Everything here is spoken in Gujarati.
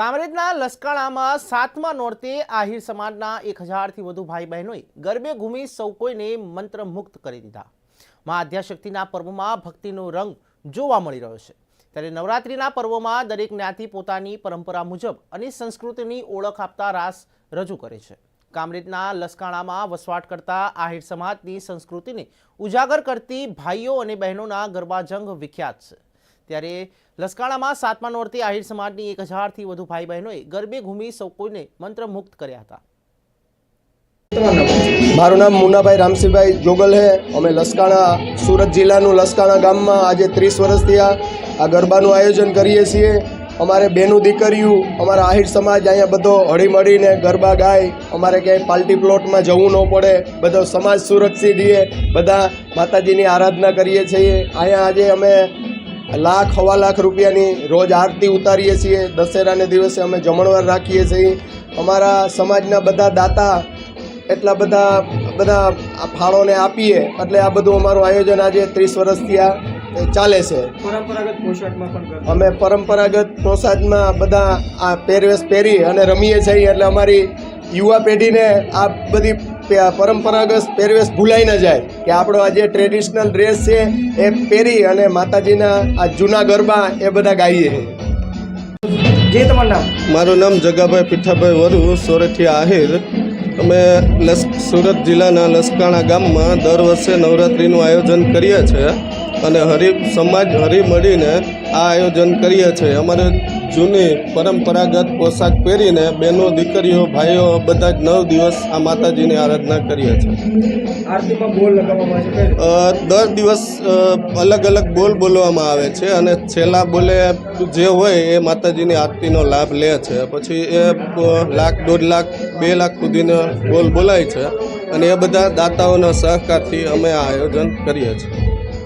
કામરેજના લસકાણામાં સાતમા નોરતે આહિર સમાજના એક હજારથી વધુ ભાઈ બહેનોએ ગરબે ઘૂમી સૌ કોઈને મંત્રમુગ્ધ કરી દીધા. મા આદ્યાશક્તિના પર્વમાં ભક્તિનો રંગ જોવા મળી રહ્યો છે. ત્યારે નવરાત્રિના પર્વોમાં દરેક જ્ઞાતિ પોતાની પરંપરા મુજબ અને સંસ્કૃતિની ઓળખ આપતા રાસ રજૂ કરે છે. કામરેજના લસકાણામાં વસવાટ કરતા આહિર સમાજની સંસ્કૃતિને ઉજાગર કરતી ભાઈઓ અને બહેનોના ગરબાજંગ વિખ્યાત છે. ત્યારે લસકાણામાં સાતમા નોરતે આહિર સમાજની એક હજારથી વધુ ભાઈ બહેનોએ ગરબે ઘૂમી સૌ કોઈને મંત્રમુગ્ધ કર્યા હતા. મારું નામ મુન્નાભાઈ રામસિંહભાઈ જોગલ હે. અમે લસકાણા, સુરત જિલ્લાનું લસકાણા ગામમાં આજે ત્રીસ વર્ષથી આ ગરબાનું આયોજન કરીએ છીએ. અમારે બેનું દીકરીયું, અમારા આહિર સમાજ અહીંયા બધો હળીમળીને ગરબા ગાય. અમારે ક્યાંય પાર્ટી પ્લોટમાં જવું ન પડે. બધો સમાજ સુરક્ષિત રહીએ. બધા માતાજીની આરાધના કરીએ છીએ. અહીંયા આજે અમે લાખ હવા લાખ રૂપિયાની રોજ આરતી ઉતારીએ છીએ. દશેરાને દિવસે અમે જમણવાર રાખીએ છીએ. અમારા સમાજના બધા દાતા એટલા બધા બધા ફાળોને આપીએ. એટલે આ બધું અમારું આયોજન આજે ત્રીસ વર્ષથી આ ચાલે છે. પરંપરાગત પોશાકમાં પણ અમે પરંપરાગત પોશાકમાં બધા આ પહેરવેશ પહેરી અને રમીએ છીએ. એટલે અમારી યુવા પેઢીને આ બધી પરંપરાગત પહેરવેશ ભૂલાઈ ન જાય કે આપણો આ જે ટ્રેડિશનલ ડ્રેસ છે એ પહેરી અને માતાજીના આ જૂના ગરબા એ બધા ગાઈએ જે તમારું નામ? મારું નામ જગાભાઈ પીઠાભાઈ વરુ સોરઠિયા આહિર. અમે લસ સુરત જિલ્લાના લસકાણા ગામમાં દર વર્ષે નવરાત્રિનું આયોજન કરીએ છીએ અને હરિ સમાજ હરી મળીને આ આયોજન કરીએ છીએ. અમારે જૂની પરંપરાગત પોશાક પહેરીને બહેનો દીકરીઓ ભાઈઓ બધા જ નવ દિવસ આ માતાજીની આરાધના કરીએ છીએ. દર દિવસ અલગ અલગ બોલ બોલવામાં આવે છે અને છેલ્લા બોલે જે હોય એ માતાજીની આરતીનો લાભ લે છે. પછી એ લાખ દોઢ લાખ બે લાખ સુધીનો બોલ બોલાય છે અને એ બધા દાતાઓના સહકારથી અમે આ આયોજન કરીએ છીએ.